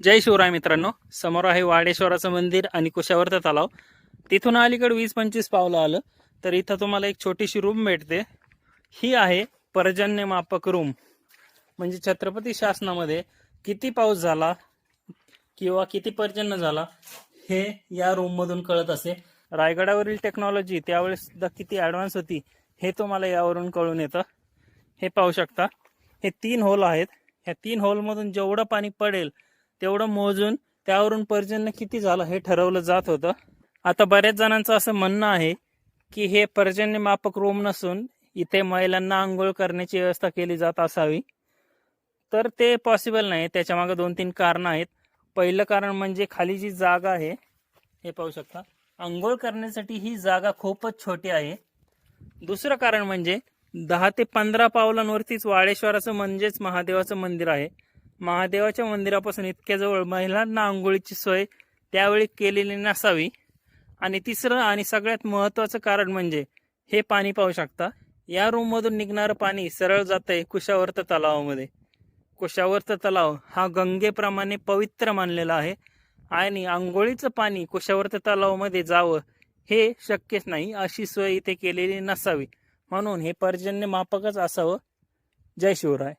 जय शिवराय मित्रांनो. समोर आहे वाडेश्वराचं मंदिर आणि कुशावर्त तलाव तिथून अलीकडे वीस पंचवीस पावलं आलं. तर इथं तुम्हाला एक छोटीशी रूम भेटते. ही आहे पर्जन्य मापक रूम म्हणजे छत्रपती शासनामध्ये किती पाऊस झाला किंवा किती पर्जन्य झाला हे या रूममधून कळत असे. रायगडावरील टेक्नॉलॉजी त्यावेळेस सुद्धा किती ॲडव्हान्स होती हे तुम्हाला यावरून कळून येतं. हे पाहू शकता. हे तीन होल आहेत. ह्या तीन होलमधून जेवढं पाणी पडेल तेवढं मोजून त्यावरून पर्जन्य किती झालं हे ठरवलं जात होतं. आता बऱ्याच जणांचं असं म्हणणं आहे की हे पर्जन्य मापक रूम नसून इथे महिलांना आंघोळ करण्याची व्यवस्था केली जात असावी. तर ते पॉसिबल नाही. त्याच्यामागं दोन तीन कारणं आहेत. पहिलं कारण म्हणजे खाली जी जागा आहे हे पाहू शकता. आंघोळ करण्यासाठी ही जागा खूपच छोटी आहे. दुसरं कारण म्हणजे दहा ते पंधरा पावलांवरतीच वाळेश्वराचं म्हणजेच महादेवाचं मंदिर आहे. महादेवाच्या मंदिरापासून इतक्या जवळ महिलांना आंघोळीची सोय त्यावेळी केलेली नसावी. आणि तिसरं आणि सगळ्यात महत्त्वाचं कारण म्हणजे हे पाणी पाहू शकता. या रूममधून निघणारं पाणी सरळ जातंय कुशावर्त तलावामध्ये. कुशावर्त तलाव हा गंगेप्रमाणे पवित्र मानलेला आहे. आणि आंघोळीचं पाणी कुशावर्त तलावामध्ये जावं हे शक्यच नाही अशी सोय इथे केलेली नसावी. म्हणून हे पर्जन्य मापकच असावं. जय शिवराय.